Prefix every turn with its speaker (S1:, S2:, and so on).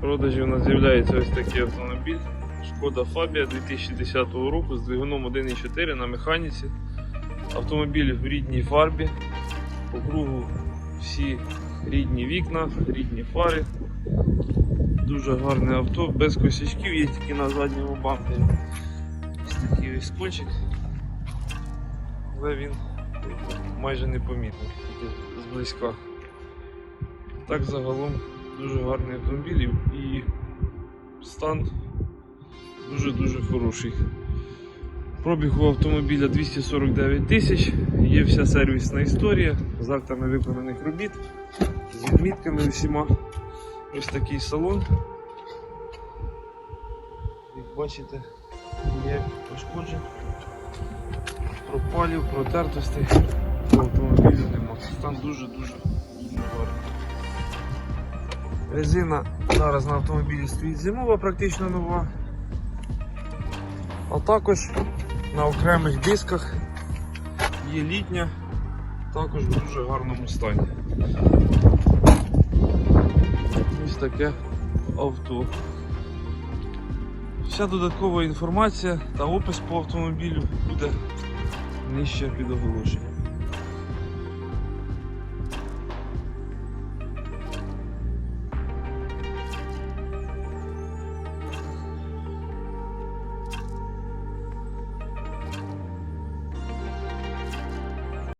S1: Продажі у нас з'являється ось такий автомобіль. Шкода Фабія 2010 року з двигуном 1.4 на механіці. Автомобіль в рідній фарбі. По кругу всі рідні вікна, рідні фари. Дуже гарне авто, без косячків, є тільки на задньому бампері. Ось такий ось кончик. Але він майже непомітний, тільки зблизька. Так загалом дуже гарний автомобіль і- стан дуже-дуже хороший. Пробіг у автомобіля 249 тисяч, є вся сервісна історія з актами виконаних робіт, з відмітками всіма. Ось такий салон. Як бачите, є пошкоджень, пропалів, протертостей автомобілю нема. Стан дуже-дуже гарний. Резина зараз на автомобілі стоїть зимова, практично нова. А також на окремих дисках є літня, також в дуже гарному стані. Ось таке авто. Вся додаткова інформація та опис по автомобілю буде нижче під оголошенням.